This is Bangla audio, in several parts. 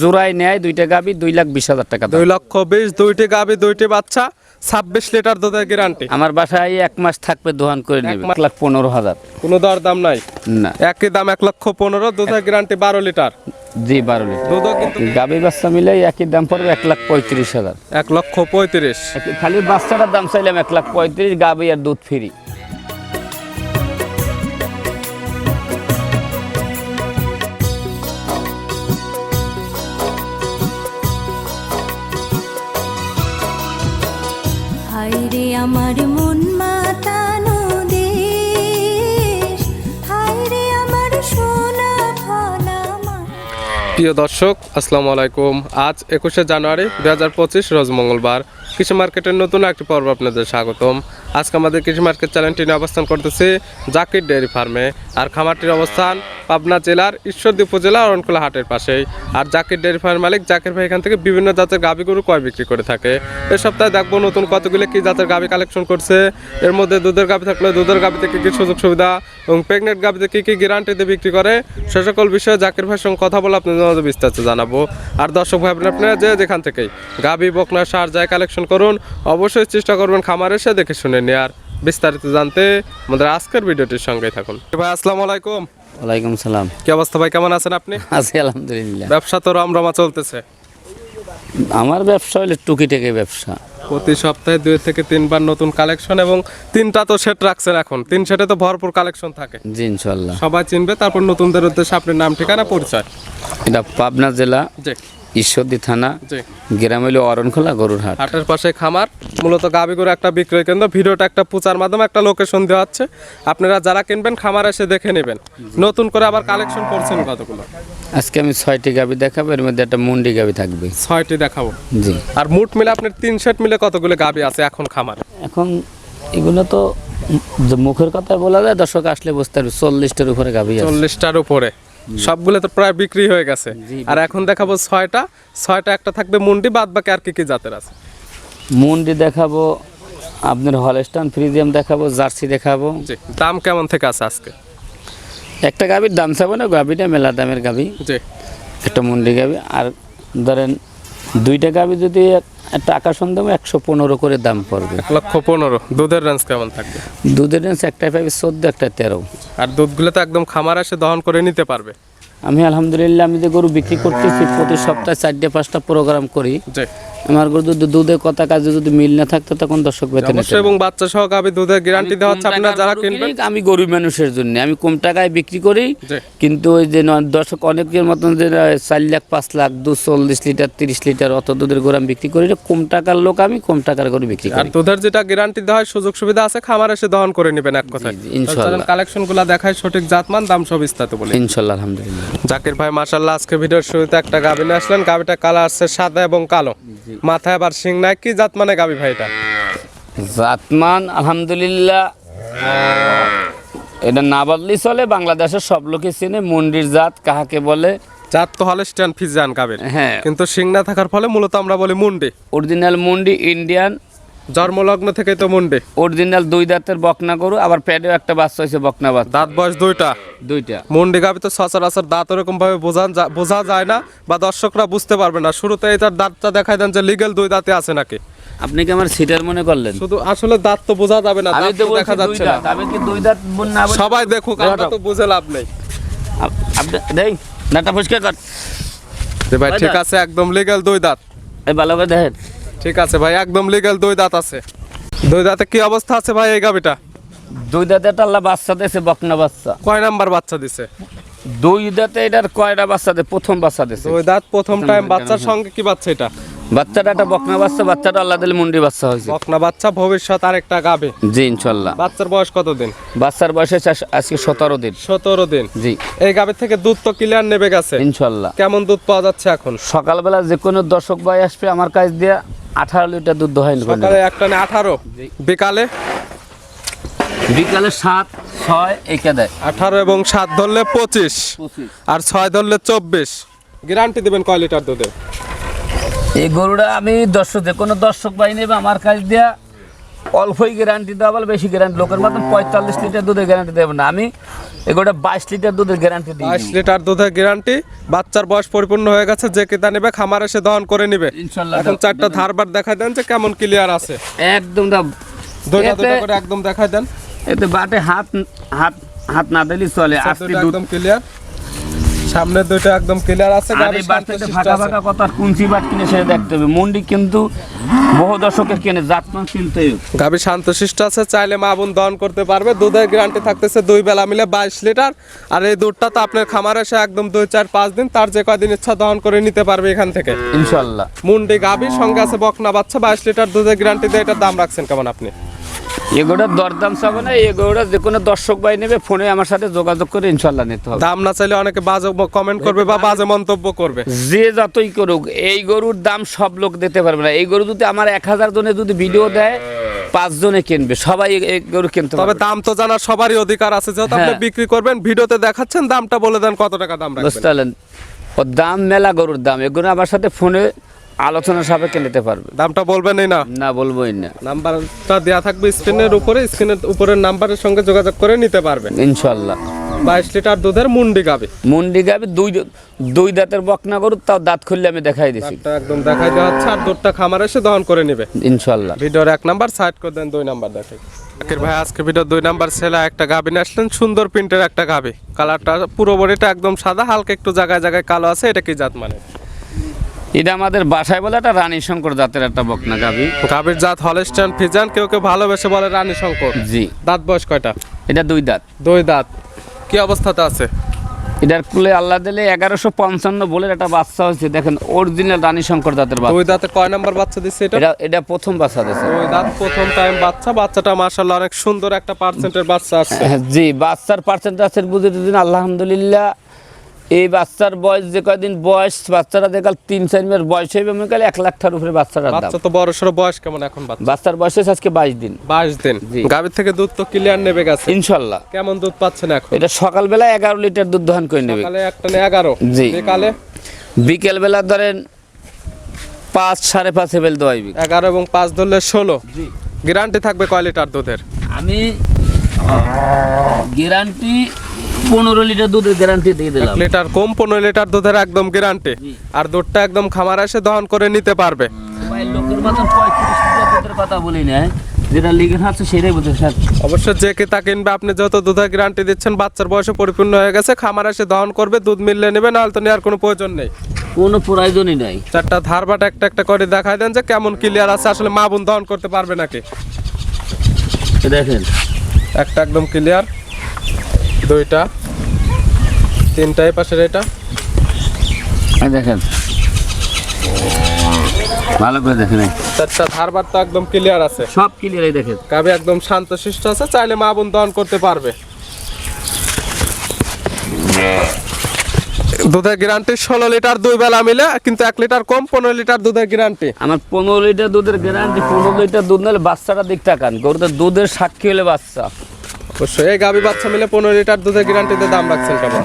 জোড়ায় নেয় দুইটা গাবি দুই লাখ বিশ হাজার টাকা দুই লক্ষ বিশ দুইটি গাবি দুইটি বাচ্চা ছাব্বিশ লিটার দুধের গ্যারান্টি আমার বাসায় এক মাস থাকবে দোহান করে নেবে এক লাখ পনেরো হাজার। কোনো দর দাম নাই? না। একই দাম এক লক্ষ পনেরো দুধের গ্যারান্টি বারো লিটার। জি বারো লিটার। দুধও কিন্তু গাবি বাচ্চা মিলে একই দাম পড়বে এক লাখ পঁয়ত্রিশ হাজার। এক লক্ষ পঁয়ত্রিশ। খালি বাচ্চাটার দাম চাইলাম এক লাখ পঁয়ত্রিশ গাবি আর দুধ ফ্রি। আমার মন মাতানো দেশ হায়রে আমার সোনা প্রিয় দর্শক, আসসালামু আলাইকুম। আজ একুশে জানুয়ারি দু হাজার পঁচিশ রোজ মঙ্গলবার। কৃষি মার্কেটের নতুন একটি পর্ব আপনাদের স্বাগতম। আজকে আমাদের কৃষি মার্কেট চ্যানেলটি নিয়ে অবস্থান করতেছে জাকির ডেয়ারি ফার্মে। আর খামারটির অবস্থান পাবনা জেলার ঈশ্বরদী উপজেলা অরণকুলা হাটের পাশেই। আর জাকির ডেয়ারি ফার্ম মালিক জাকির ভাই এখান থেকে বিভিন্ন জাতের গাভী গরু কয় বিক্রি করে থাকে। এ সপ্তাহে দেখব নতুন কতগুলো কি জাতের গাভী কালেকশন করছে। এর মধ্যে দুধের গাভী থাকলে দুধের গাভীতে কি কি সুযোগ সুবিধা এবং প্রেগনেন্ট গাভীতে কী কি গ্যারান্টিতে বিক্রি করে, সে সকল বিষয়ে জাকির ভাইয়ের সঙ্গে কথা বলে আপনাদের বিস্তারিত জানাব। আর দর্শক ভাই আপনারা যে যেখান থেকেই গাভী বকনা, সার যায় কালেকশন করুন, অবশ্যই চেষ্টা করবেন খামার এসে দেখে শুনে নেয়ার। বিস্তারিত জানতে আমাদের আজকের ভিডিওটির সঙ্গে থাকুন। ভাই আসসালামু আলাইকুম। ওয়ালাইকুম সালাম। কি অবস্থা ভাই কেমন আছেন আপনি? আছি আলহামদুলিল্লাহ। ব্যবসা তো রমরমা চলতেছে। আমার ব্যবসা হলে টুকিটাকি ব্যবসা। প্রতি সপ্তাহে দুই থেকে তিনবার নতুন কালেকশন এবং তিনটা তো সেট রাখছেন এখন। তিন সেটে তো ভরপুর কালেকশন থাকে। জি ইনশাল্লাহ সবাই চিনবে তারপর নতুনদের উদ্দেশ্যে আপনার নাম ঠিকানা পরিচয়। এটা পাবনা জেলা। জি। ঈশ্বরদী থানা গ্রাম হইল অরণখোলা গরুর হাট হাটের পাশে খামার মূলত গাবি গরু একটা বিক্রয় কেন্দ্র। ভিডিওটা একটা প্রচার মাধ্যমে একটা লোকেশন দেওয়া হচ্ছে আপনারা যারা কিনবেন খামার এসে দেখে নেবেন। নতুন করে আবার কালেকশন করছেন কতগুলো? আজকে আমি ছয়টি গাবি দেখাবো এর মধ্যে একটা মুন্ডি গাবি থাকবে। ছয়টি দেখাবো? জি। আর মুট মিলে আপনার তিন সেট মিলে কতগুলো গাবি আছে এখন খামার? এখন এগুলো তো মুখের কথা বলা যায় দর্শক আসলে বুঝতে পারবে চল্লিশটার উপরে গাবি আছে। চল্লিশটার উপরে। সবগুলো তো প্রায় বিক্রি হয়ে গেছে। আর এখন দেখাবো ছয়টা। ছয়টা একটা থাকবে মুন্ডি বাদ বাকি আর কি কি জাতের আছে? মুন্ডি দেখাবো আপনার হলস্টান ফ্রিজিয়াম দেখাবো জার্সি দেখাবো। দাম কেমন থেকে আছে আজকে? একটা গাবির দাম চাবো না গাবিটা মেলা দামের গাবি জি। একটা মুন্ডি গাবি আর ধরেন দুইটা গাবি যদি একটা আকাশন দাম একশো পনেরো করে দাম পড়বে। এক লক্ষ পনেরো। দুধের রেঞ্জ কেমন থাকবে? দুধের রেঞ্জ একটাই পাবে চোদ্দ একটা তেরো। আর দুধগুলো তো একদম খামার এসে দহন করে নিতে পারবে। আমি আলহামদুলিল্লাহ আমি যে গরু বিক্রি করতেছি প্রতি সপ্তাহে চারটে পাঁচটা প্রোগ্রাম করি। আমার গরু যদি দুধের কথা কাজে যদি মিল না থাকতো তখন দর্শক বেতন অবশ্যই এবং বাচ্চা সহ গাবি দুধের গ্যারান্টি দেওয়া হচ্ছে আপনারা যারা কিনবেন। আমি গরিব মানুষের জন্য। আমি কম টাকায় বিক্রি করি কিন্তু ওই যে দর্শক অনেকের মতন যে চার লাখ পাঁচ লাখ দু চল্লিশ লিটার তিরিশ লিটার অত দুধের গরু আমি বিক্রি করি না। কম টাকার লোক আমি কম টাকার গরু বিক্রি করি। আর দুধের যেটা গ্যারান্টি দেওয়া হয় সুযোগ সুবিধা আছে খামার এসে দহন করে নেবেন এক কথায়। ইনশাআল্লাহ। কালেকশনগুলা দেখায় সঠিক জাতমান দাম সব বিস্তারিত বলে। ইনশাল্লাহ আলহামদুলিল্লাহ। জাকির ভাই মাশাল্লাহ আজকে ভিডিওর শুরুতে একটা গাভি নিয়ে আসলেন। গাভিটা কালার আসছে সাদা এবং কালো। মাথায় আবার শিং নাই কি জাত মানে গাবি ভাই এটা? জাতমান আলহামদুলিল্লাহ এটা না বদলি চলে বাংলাদেশের সব লোকে চিনে মন্ডির জাত কাহাকে বলে? জাত তো হলে স্ট্যান্ড ফিজান গাভির হ্যাঁ। কিন্তু শিং না থাকার ফলে মূলত আমরা বলি মুন্ডি। অরিজিনাল মুন্ডি ইন্ডিয়ান জন্মলগ্ন থেকেই তো মুন্ডি। অরিজিনাল দুই দাঁতের বকনা গরু আবার প্যাডেও একটা বাচ্চা হয়েছে বকনা বাচ্চা। দাঁত বয়স দুইটা? দুইটা। মুন্ডি গাভি তো সচরাচর দাঁত ওরকম ভাবে বোঝা বোঝা যায় না বা দর্শকরা বুঝতে পারবে না। শুরুতে তার দাঁতটা দেখাই দেন যে লিগেল দুই দাঁতে আছে নাকি। আপনি কি আমার সিটার মনে করলেন? শুধু আসলে দাঁত তো বোঝা যাবে না দাঁত তো দেখা যাচ্ছে না। আমি কি দুই দাঁত না সবাই দেখুক আমরা তো বুঝে লাভ নেই। আপনি দেই কর। যে ভাই ভাই ঠিক আছে একদম লিগেল দুই দাঁত। এই ভালো করে দেখেন। ঠিক আছে ভাই একদম লিগেল দুই দাঁত আছে। দুই দাঁতে কি অবস্থা আছে ভাই এই গাবিটা দুই দাঁতে একটা আল্লাহ বাচ্চা দিয়েছে বকনা বাচ্চা। কয় নাম্বার বাচ্চা দিছে? দুই দাঁতে এটার কয়টা বাচ্চা দেয় প্রথম বাচ্চা দিয়েছে দুই দাঁত প্রথম টাইম বাচ্চার সঙ্গে কি বাচ্চা এটা? বাচ্চাটা একটা বকনা বাচ্চা বাচ্চাটা আল্লাহ দিলে মুন্ডি বাচ্চা হয়েছে। বকনা বাচ্চা ভবিষ্যৎ আরেকটা গাবে জি ইনশাল্লাহ বাচ্চার বয়স কত দিন বাচ্চার বয়স আজকে সতেরো দিন। সতেরো দিন। জি। এই গাবের থেকে দুধ তো ক্লিয়ার নেবে গেছে। ইনশাল্লাহ কেমন দুধ পাওয়া যাচ্ছে এখন? সকালবেলা যে কোনো দর্শক ভাই আসবে আমার কাছ দিয়ে আঠারো লিটার দুধ দোহাই সকালে একটা টানে আঠারো বিকালে? বিকালে সাত ছয় একে দেয়। আঠারো এবং সাত ধরলে পঁচিশ পঁচিশ। আর ছয় ধরলে চব্বিশ। গ্যারান্টি দেবেন কয় লিটার দুধে? এই গরুটা আমি দর্শক যে কোনো দর্শক বাহিনী বা আমার কাছ দিয়া অল্পই গ্যারান্টি দেওয়া বলে বেশি গ্যারান্টি লোকের মতন পঁয়তাল্লিশ লিটার দুধের গ্যারান্টি দেবে না। আমি এগুলো বাইশ লিটার দুধের গ্যারান্টি দিই। বাইশ লিটার দুধের গ্যারান্টি বাচ্চার বয়স পরিপূর্ণ হয়ে গেছে যে কিতা নেবে খামার এসে দহন করে নিবে। এখন চারটা ধারবার দেখা দেন যে কেমন ক্লিয়ার আছে। একদম দুইটা দুইটা করে একদম দেখা দেন। এতে বাটে হাত হাত হাত না দিলেই চলে। দুধ একদম ক্লিয়ার সামনে দুইটা একদম ক্লিয়ার আছে গাড়ি বাটটাতে ফাঁকা ফাঁকা কথা কুঞ্চি বাট কিনে সেটা দেখতে হবে। মন্ডি কিন্তু বহু দশকের কেনে জাতমান কিনতে গাভী শান্তশিষ্ট আছে চাইলে মা বোন দহন করতে পারবে। দুধের গ্যারান্টি থাকতেছে দুই বেলা মিলে বাইশ লিটার। আর এই দুধটা তো আপনার খামার এসে একদম দুই চার পাঁচ দিন তার যে কয়দিন ইচ্ছা দহন করে নিতে পারবে এখান থেকে। ইনশাল্লাহ। মুন্ডি গাভীর সঙ্গে আছে বকনা বাচ্চা বাইশ লিটার দুধের গ্যারান্টি দিয়ে এটার দাম রাখছেন কেমন আপনি? এগুলোর দরদাম চাবো না যে কোনো দর্শক ভাই নেবে ফোনে আমার সাথে যোগাযোগ করে ইনশাল্লাহ নিতে হবে। দাম না চাইলে অনেকে বাজে কমেন্ট করবে বা বাজে মন্তব্য করবে। যে যতই করুক এই গরুর দাম সব লোক দিতে পারবে না। এই গরু যদি আমার এক হাজার জনে যদি ভিডিও দেয় পাঁচ জনে কিনবে সবাই গরু কিনতে তবে দাম তো জানার সবারই অধিকার আছে। যেহেতু আপনি হ্যাঁ। বিক্রি করবেন ভিডিওতে দেখাচ্ছেন দামটা বলে দেন কত টাকা দাম রাখবেন। বুঝতে পারলেন? ও দাম মেলা গরুর দাম এগুলো আমার সাথে ফোনে আলোচনা সাপেক্ষে নিতে পারবে। দামটা বলবেনই না? না বলবোই না। নাম্বারটা দেওয়া থাকবে স্ক্রিনের উপরে স্ক্রিনের উপরের নাম্বারের সঙ্গে যোগাযোগ করে নিতে পারবেন। ইনশাল্লাহ। বাইশ লিটার দুধের মুন্ডি গাবে। মুন্ডি গাবে দুই দুই দাঁতের বকনা গরু তাও দাঁত খুললে আমি দেখাই দিছি। একদম দেখাই দেওয়া হচ্ছে আর দুধটা খামার এসে দহন করে নিবে। ইনশাল্লাহ। ভিডিওর এক নাম্বার সাইড করে দেন দুই নাম্বার দেখাই আকির ভাই আজকে ভিডিও দুই নাম্বার ছেলে একটা নিয়ে আসলেন সুন্দর প্রিন্টের একটা গাবি। কালারটা পুরো বডিটা একদম সাদা হালকা একটু জায়গায় জায়গায় কালো আছে এটা কি জাত মানে? এটা আমাদের বাসায় বলে একটা রানী শঙ্কর জাতের একটা বকনা গাবি গাবির জাত হলস্টান ফিজান কেউ কেউ ভালোবেসে বলে রানী শঙ্কর। জি। দাঁত বয়স কয়টা? এটা দুই দাঁত। দুই দাঁত। কি অবস্থাতে আছে? এটার কুলে আল্লাহ দিলে এগারোশো পঞ্চান্ন বলে একটা বাচ্চা হয়েছে। দেখেন অরিজিনাল রানী শঙ্কর জাতের বাচ্চা। দুই দাঁতে কয় নাম্বার বাচ্চা দিচ্ছে এটা? এটা এটা প্রথম বাচ্চা দিয়েছে দুই দাঁত প্রথম টাইম বাচ্চা। বাচ্চাটা মাশাআল্লাহ অনেক সুন্দর একটা পার্সেন্টের বাচ্চা আসছে হ্যাঁ, জি বাচ্চার পার্সেন্ট আছে বুঝে দিন আলহামদুলিল্লাহ এই বাচ্চার বয়স যে কয়দিন বয়স বাচ্চারা দেখাল তিন চার মাস বয়স হইবে মনে গেলে এক লাখ টাকার উপরে বাচ্চারা বাচ্চা তো বড় সড়ো বয়স কেমন এখন বাচ্চার বয়স হয়েছে আজকে বাইশ দিন। বাইশ দিন। গাভীর থেকে দুধ তো ক্লিয়ার নেবে গেছে। ইনশাল্লাহ। কেমন দুধ পাচ্ছেন এখন? এটা সকালবেলা এগারো লিটার দুধ দহন করে নেবে। সকালে একটা এগারো? জি। বিকালে? বিকেলবেলা ধরেন পাঁচ সাড়ে পাঁচ হেবেল দোয়াইবি। এগারো এবং পাঁচ ধরলে ষোলো। গ্যারান্টি থাকবে কয় লিটার দুধের? আমি গ্যারান্টি পনেরো লিটার দুধের গ্যারান্টি দিয়ে দিলাম। লিটার কম পনেরো লিটার দুধের একদম গ্যারান্টি আর দুধটা একদম খামার এসে দহন করে নিতে পারবে। লোকের মতন পঁয়ত্রিশ লিটার দুধের কথা বলি না যেটা লিখে আছে সেটাই বলছে স্যার। অবশ্য যে কিনবে আপনি যত দুধের গ্যারান্টি দিচ্ছেন বাচ্চার বয়সে পরিপূর্ণ হয়ে গেছে খামার এসে দহন করবে দুধ মিললে নেবে নাহলে তো নেওয়ার কোনো প্রয়োজন নেই। কোনো প্রয়োজনই নাই। চারটা ধারবাট একটা একটা করে দেখাই দেন যে কেমন ক্লিয়ার আছে আসলে মা বোন দহন করতে পারবে নাকি? দেখেন। একটা একদম ক্লিয়ার দুইটা তিনটাই পাশের এটা। দেখেন। ভালো করে দেখেন। চারটা ধারবার তো একদম ক্লিয়ার আছে। সব দেখেন। গাবি একদম শান্ত শিষ্ট আছে চাইলে মা বোন দহন করতে পারবে। দুধের গ্যারান্টি ষোলো লিটার দুই বেলা মিলে কিন্তু এক লিটার কম পনেরো লিটার দুধের গ্যারান্টি আমার পনেরো লিটার দুধের গ্যারান্টি পনেরো লিটার দুধ নিলে বাচ্চাটা দিক টাকান গরুতে দুধের সাক্ষী হলে বাচ্চা। অবশ্যই। এই গাবি বাচ্চা মিলে পনেরো লিটার দুধের গ্যারান্টিতে দাম রাখছেন কেমন?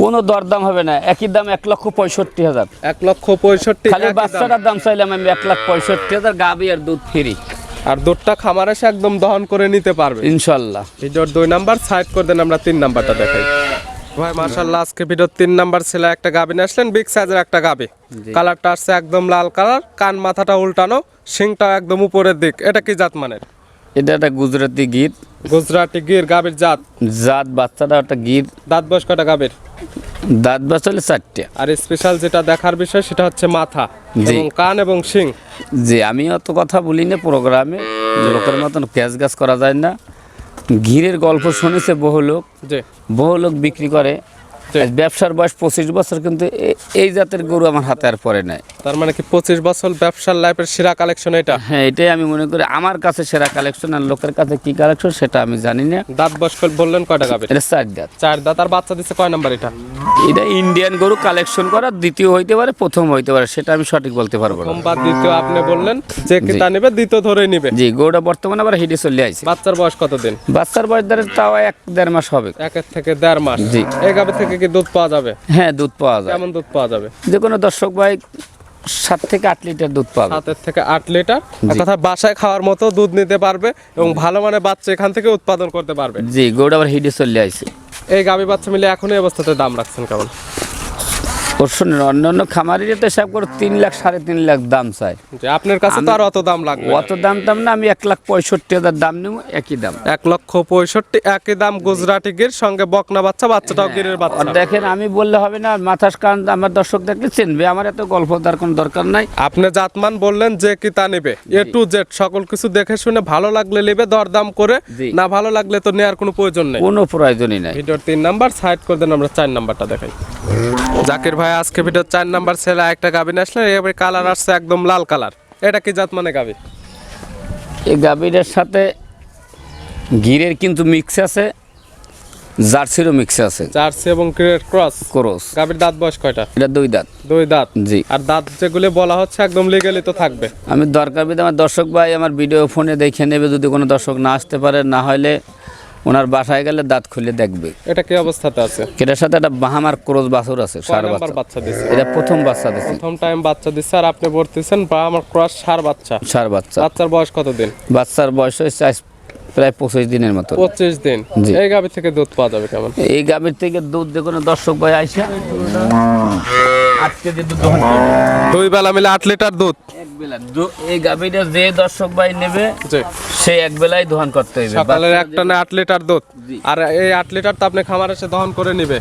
কোনো দরদাম হবে না। একই দাম এক লক্ষ পঁয়ষট্টি হাজার। এক লক্ষ পঁয়ষট্টি খালি বাচ্চাটার দাম চাইলাম আমি এক লাখ পঁয়ষট্টি হাজার গাবি আর দুধ ফ্রি আর দুধটা খামার এসে একদম দহন করে নিতে পারবে। ইনশাল্লাহ। ভিডিওর দুই নাম্বার সাইড করে দেন আমরা তিন নাম্বারটা দেখাই। ভাই মার্শাল্লাহ আজকে ভিডিওর তিন নাম্বার ছিল একটা গাবি নিয়ে আসলেন বিগ সাইজের একটা গাবি। কালারটা আসছে একদম লাল কালার কান মাথাটা উল্টানো শিংটা একদম উপরের দিক। এটা কি জাত মানের? এটা একটা গুজরাটি গীত। গুজরাটি গির গাবির জাত? জাত বাচ্চাটা একটা গীত। দাঁত বয়স কটা গাবির দাঁত বয়স হলে চারটে। আর স্পেশাল যেটা দেখার বিষয় সেটা হচ্ছে মাথা জি। এবং কান এবং শিং। যে আমি অত কথা বলি না প্রোগ্রামে। লোকের মতন ক্যাশ গাছ করা যায় না। ঘিরের গল্প শুনেছে বহু লোক। যে বহু লোক বিক্রি করে। ব্যবসার বয়স পঁচিশ বছর কিন্তু এই জাতের গরু আমার হাতে আর পরে নাই। তার মানে কি পঁচিশ বছর ব্যবসার লাইফের সেরা কালেকশন এটা? হ্যাঁ এটাই আমি মনে করি। আমার কাছে সেরা কালেকশন আর লোকের কাছে কি কালেকশন সেটা আমি জানি না। দাঁত বয়স করে বললেন কয়টা গাবির এটা চার দাঁত। চার দাঁত আর বাচ্চা দিচ্ছে কয় নাম্বার এটা? এটা ইন্ডিয়ান গরু কালেকশন করা দ্বিতীয় হইতে পারে প্রথম হইতে পারে সেটা আমি সঠিক বলতে পারব না। বা দ্বিতীয় আপনি বললেন যে কিতা নেবে দ্বিতীয় ধরে নিবে। জি গরুটা বর্তমানে আবার হিটে চলে আইছে। বাচ্চার বয়স কত দিন বাচ্চার বয়স ধরে তাও এক দেড় মাস হবে। একের থেকে দেড় মাস। জি। গাবে থেকে কি দুধ পাওয়া যাবে? হ্যাঁ দুধ পাওয়া যায়। কেমন দুধ পাওয়া যাবে? যে কোনো দর্শক ভাই সাত থেকে আট লিটার দুধ পাবে। সাতের থেকে আট লিটার। এক বাসায় খাওয়ার মতো দুধ নিতে পারবে এবং ভালো মানের বাচ্চা এখান থেকে উৎপাদন করতে পারবে। জি গরুটা আবার হিডে চলে আসে এই গাভী বাচ্চা মিলে এখন এই অবস্থাতে দাম রাখছেন কেমন? ওর শুনুন অন্য অন্য খামারিরা তো হিসাব করে তিন লাখ সাড়ে তিন লাখ দাম চাই আপনার কাছে তো আর অত দাম লাগবে অত দাম দাম না আমি এক লাখ পঁয়ষট্টি হাজার দাম নেব একই দাম। এক লক্ষ পঁয়ষট্টি একই দাম গুজরাটি গির সঙ্গে বকনা বাচ্চা বাচ্চাটাও গিরের আর বাচ্চা দেখেন আমি বললে হবে না মাথার কান আমার দর্শক দেখলে চিনবে আমার এত গল্প তার কোনো দরকার নাই। আপনি জাতমান বললেন যে কি তা নেবে। এ টু জেড সকল কিছু দেখে শুনে ভালো লাগলে নেবে দরদাম করে না ভালো লাগলে তো নেওয়ার কোনো প্রয়োজন নেই। কোনো প্রয়োজনই নাই। ভিডিওর তিন নাম্বার সাইড করে দেন আমরা চার নাম্বারটা দেখাই। জাকির ভাই আজকে ভিডিওর চার নাম্বার ছেলে একটা গাবিন আসলেন এবারে কালার আসছে একদম লাল কালার এটা কি জাত মানে গাবি এই গাভীটার সাথে গিরের কিন্তু মিক্স আছে জার্সিরও মিক্স আছে। জার্সি এবং গ্রেট ক্রস ক্রস গাবির দাঁত বয়স কয়টা? এটা দুই দাঁত। দুই দাঁত? জি। আর দাঁত যেগুলো বলা হচ্ছে একদম লিগালি তো থাকবে। আমি দরকার বিধে আমার দর্শক ভাই আমার ভিডিও ফোনে দেখে নেবে যদি কোনো দর্শক না আসতে পারে না হলে ওনার বাসায় গেলে দাঁত খুলে দেখবে। এটা কি অবস্থাতে আছে? এটার সাথে একটা বাহামার ক্রস বাছুর আছে সার বাচ্চা। দিছে? এটা প্রথম বাচ্চা দিচ্ছি প্রথম টাইম বাচ্চা দিচ্ছে আর আপনি বলতেছেন বাহামার ক্রস সার বাচ্চা। সার বাচ্চা। বাচ্চার বয়স কত দিন বাচ্চার বয়স হচ্ছে প্রায় পঁচিশ দিনের মতো। পঁচিশ দিন। এই গাভীর থেকে দুধ পাওয়া যাবে কেমন? এই গাভীর থেকে দুধ যে কোনো দর্শক ভাই আইসা। আট কেজি দুধ দহন দুই বেলা মিলে আট লিটার দুধ। এক বেলা। এই গাভীটা যে দর্শক ভাই নেবে জি। সে এক বেলায় দহন করতে হবে। সকালের লিটার দুধ। আর এই লিটার তো আপনি খামার এসে দহন করে নিবে।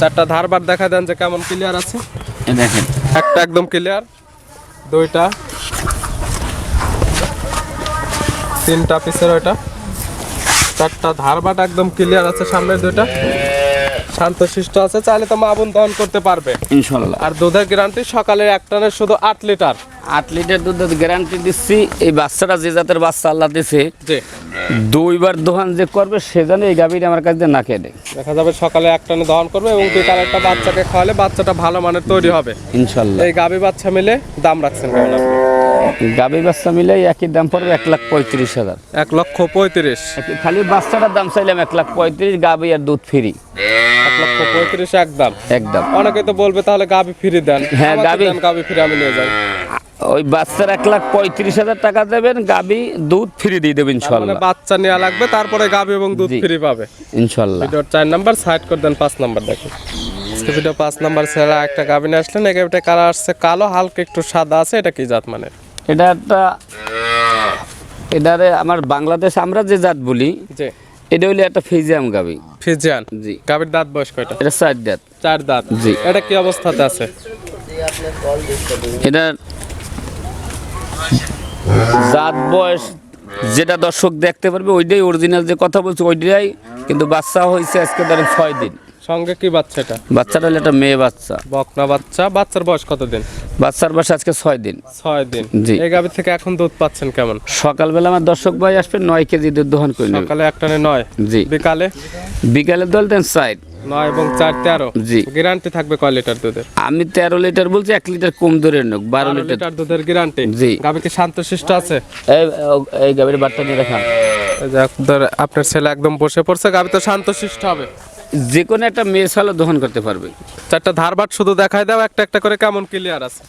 চারটা ধারবার দেখা দেন যে কেমন ক্লিয়ার আছে। দেখেন। একটা একদম ক্লিয়ার দুইটা তিনটা পিসের ওইটা। চারটা ধারবাট একদম ক্লিয়ার আছে সামনের দুইটা। শান্ত শিষ্ট আছে চাইলে তো মা বোন দহন করতে পারবে। ইনশাল্লাহ। আর দুধের গ্যারান্টি সকালের এক টানের শুধু আট লিটার। আট লিটার দুধের গ্যারান্টি দিচ্ছি। এই বাচ্চাটা যে জাতের বাচ্চা আল্লাহ দিছে দুইবার দোকান যে করবে সে যেন এই গাভীটা আমার কাছে না কেটে দেখা যাবে সকালে এক টানে দহন করবে এবং বিকালে একটা বাচ্চাকে খাওয়ালে বাচ্চাটা ভালো মানের তৈরি হবে। ইনশাল্লাহ। এই গাভী বাচ্চা মিলে দাম রাখছেন কেমন আপনি? গাভী বাচ্চা মিলে একই দাম পড়বে এক লাখ পঁয়ত্রিশ হাজার। এক লক্ষ পঁয়ত্রিশ। খালি বাচ্চাটার দাম চাইলাম এক লাখ পঁয়ত্রিশ গাভী আর দুধ ফ্রি। এক লক্ষ পঁয়ত্রিশ একদম। একদম। অনেকে তো বলবে তাহলে গাভী ফ্রি দেন। হ্যাঁ, গাভী- গাভী ফ্রি আমি নিয়ে যাই। ওই বাচ্চার এক লাখ পঁয়ত্রিশ হাজার টাকা দেবেন গাভী দুধ ফ্রি দিয়ে দেবেন মানে ইনশাল্লাহ। বাচ্চা নেওয়া লাগবে তারপরে গাভী এবং দুধ ফ্রি পাবে। ইনশাল্লাহ। চার নাম্বার সাইড করে দেন পাঁচ নাম্বার দেখুন। ভিডিও পাঁচ নাম্বার ছেড়া একটা গাভী নিয়ে আসলেন এই গাভীটা কালার আসছে কালো হালকা একটু সাদা আছে এটা কি জাত মানে এটা একটা এটারে আমার বাংলাদেশ আমরা যে জাত বলি জি। এটা হইলে একটা ফিজিয়াম গাভী ফিজিয়ান? জি। গাভীর দাঁত বয়স কয়টা? এটা চার জাত চার দাঁত। জি। এটা কি অবস্থাতে আছে? এটা জাত বয়স যেটা দর্শক দেখতে পারবে ওইটাই অরিজিনাল যে কথা বলছে ওইটাই। কিন্তু বাচ্চা হয়েছে আজকে ধরেন ছয় দিন। সঙ্গে কি বাচ্চা এটা বাচ্চাটা হলো একটা মেয়ে বাচ্চা। বকনা বাচ্চা। বাচ্চার বয়স কত দিন বাচ্চার বয়স আজকে ছয় দিন। ছয় দিন। জি। এই গাভীর থেকে এখন দুধ পাচ্ছেন কেমন? সকালবেলা আমার দর্শক ভাই আসবে নয় কেজি দুধ দহন করে সকালে একটানে নয়। জি। বিকালে? বিকালে দল দেন সাইড। নয় এবং চার তেরো। জি। গ্যারান্টি থাকবে কয় লিটার দুধের? আমি তেরো লিটার বলছি এক লিটার কম ধরে নেব বারো লিটার। দুধের গ্যারান্টি। জি। গাভী কি শান্ত শিষ্ট আছে? এই গাভীর বার্তা নিয়ে যে আপনার- ছেলে একদম বসে পড়ছে গাভী তো শান্ত শিষ্ট হবে। যে কোনো একটা মেয়ে ছাড়া দহন করতে পারবে। চারটা ধারবাট শুধু দেখাই দাও একটা একটা করে কেমন ক্লিয়ার আছে।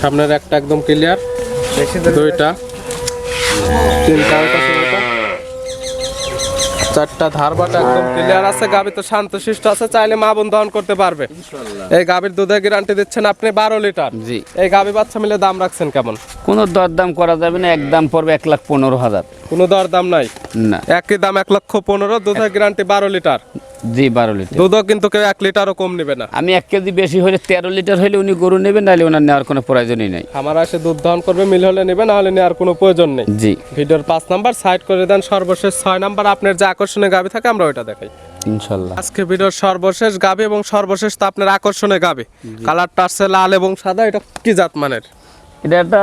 সামনের একটা একদম ক্লিয়ার দুইটা। তিনটা। চারটা ধারবাট একদম ক্লিয়ার আছে। গাভী তো শান্ত শিষ্ট আছে চাইলে মা বোন দহন করতে পারবে। এই গাভীর দুধের গ্যারান্টি দিচ্ছেন আপনি বারো লিটার। জি। এই গাভী বাচ্চা মিলে দাম রাখছেন কেমন? কোনো দরদাম করা যাবে না একদম পড়বে এক লাখ পনেরো হাজার। কোনো দর দাম নাই। না। একই দাম এক লক্ষ পনেরো দুধের গ্যারান্টি বারো লিটার। জি বারো লিটার। দুধও কিন্তু কেউ এক লিটারও কম নেবে না। আমি এক কেজি বেশি হলে তেরো লিটার হলে উনি গরু নেবেন নাহলে ওনার নেওয়ার কোনো প্রয়োজনই নেই। আমার এসে দুধ দহন করবে মিল হলে নেবে না হলে নেওয়ার কোনো প্রয়োজন নেই। জি। ভিডিওর পাঁচ নাম্বার সাইড করে দেন সর্বশেষ ছয় নাম্বার। আপনার যে আকর্ষণীয় গাবি থাকে আমরা ওইটা দেখাই। ইনশাল্লাহ। আজকে ভিডিওর সর্বশেষ গাবি এবং সর্বশেষ তো আপনার আকর্ষণীয় গাবি। কালারটা আসছে লাল এবং সাদা এটা কি জাত মানের? এটা একটা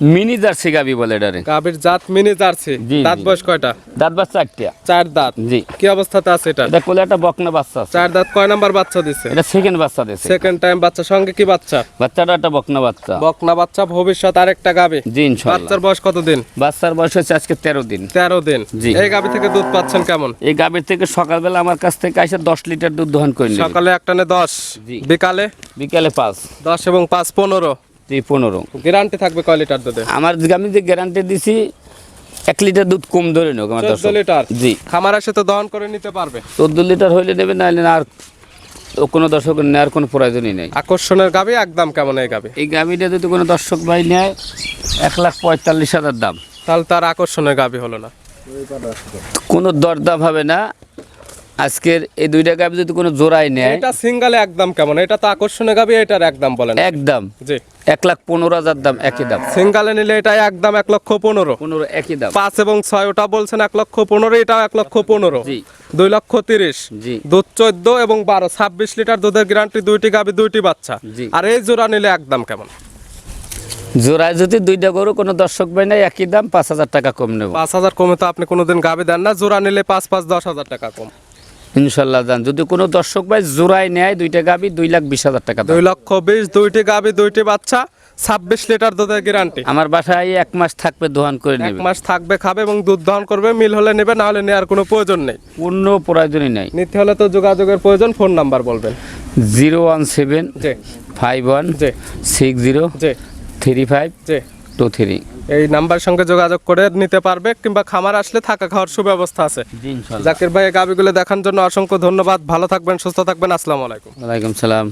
মিনি জার্সি গাবি বলে এটারে গাভীর জাত মিনি জার্সি। দাঁত বয়স কয়টা? দাঁত বাচ্চা একটা চার দাঁত। জি। কি অবস্থাতে আছে এটা? এটা কোলে একটা বকনা বাচ্চা আছে। চার দাঁত কয় নাম্বার বাচ্চা দিছে? এটা সেকেন্ড বাচ্চা দিয়েছে সেকেন্ড টাইম বাচ্চা সঙ্গে কি বাচ্চা? বাচ্চাটা একটা বকনা বাচ্চা। বকনা বাচ্চা ভবিষ্যৎ আরেকটা গাবে। জি ইনশাল্লাহ। বাচ্চার বয়স কত দিন বাচ্চার বয়স হচ্ছে আজকে তেরো দিন। তেরো দিন। জি। এই গাবি থেকে দুধ পাচ্ছেন কেমন? এই গাভীর থেকে সকালবেলা আমার কাছ থেকে এসে দশ লিটার দুধ দহন করে সকালে একটা নে দশ। জি। বিকালে? বিকালে পাঁচ। দশ এবং পাঁচ পনেরো। জি পনেরো। গ্যারান্টি থাকবে কয় লিটার দুধে? আমার আমি যে গ্যারান্টি দিছি এক লিটার দুধ কম ধরে নেব আমার চোদ্দ লিটার? জি। খামার এসে তো দহন করে নিতে পারবে? চোদ্দ লিটার হইলে নেবে না আর কোনো দর্শক নেওয়ার কোনো প্রয়োজনই নেই। আকর্ষণের গাবি একদম কেমন এই গাবি? এই গাভীটা যদি কোনো দর্শক ভাই নেয় এক লাখ পঁয়তাল্লিশ হাজার দাম। তাহলে তার আকর্ষণের গাবি হলো না। কোনো দরদাম হবে না। আজকের এই দুইটা গাভী যদি কোনো জোড়ায় নেয় এটা সিঙ্গালে একদম কেমন? এটা তো আকর্ষণের গাবি এটার একদম বলেন। একদম। জি। এক লাখ পনেরো হাজার দাম একই দাম। সিঙ্গালে নিলে এটা একদম এক লক্ষ পনেরো। পনেরো একই দাম। পাঁচ এবং ছয় ওটা বলছেন এক লক্ষ পনেরো এটাও এক লক্ষ পনেরো। জি। দুই লক্ষ তিরিশ। জি। দুধ চোদ্দ এবং বারো। ছাব্বিশ লিটার দুধের গ্যারান্টি দুইটি গাবি দুইটি বাচ্চা। জি। আর এই জোড়া নিলে একদম কেমন? জোড়ায় যদি দুইটা গরু কোনো দর্শক ভাই নেয় একই দাম পাঁচ হাজার টাকা কম নেব। পাঁচ হাজার কমে তো আপনি কোনোদিন গাবি দেন না। জোড়া নিলে পাঁচ পাঁচ দশ হাজার টাকা কম। ইনশাল্লাহ দান যদি কোনো দর্শক ভাই জোড়ায় নেয় দুইটা গাভী দুই লাখ বিশ হাজার টাকা দুই লক্ষ বিশ দুইটি গাবি দুইটি বাচ্চা ছাব্বিশ লিটার দুধের গ্যারান্টি আমার বাসায় এক মাস থাকবে দোহান করে এক মাস থাকবে খাবে এবং দুধ দহন করবে মিল হলে নেবে না হলে নেওয়ার কোনো প্রয়োজন নেই। পূর্ণ প্রয়োজনই নাই। নিতে হলে তো যোগাযোগের প্রয়োজন ফোন নাম্বার বলবেন। জিরো ওয়ান সেভেন জি। ফাইভ ওয়ান জি। সিক্স জিরো জি। থ্রি ফাইভ জি। Two three. এই নাম্বার সঙ্গে যোগাযোগ করে নিতে পারবে কিংবা খামার আসলে থাকা খাওয়ার সুব্যবস্থা আছে। জাকির ভাই গাবিগুলো দেখার জন্য অসংখ্য ধন্যবাদ। ভালো থাকবেন সুস্থ থাকবেন। আসসালামু আলাইকুম। ওয়ালাইকুম সালাম।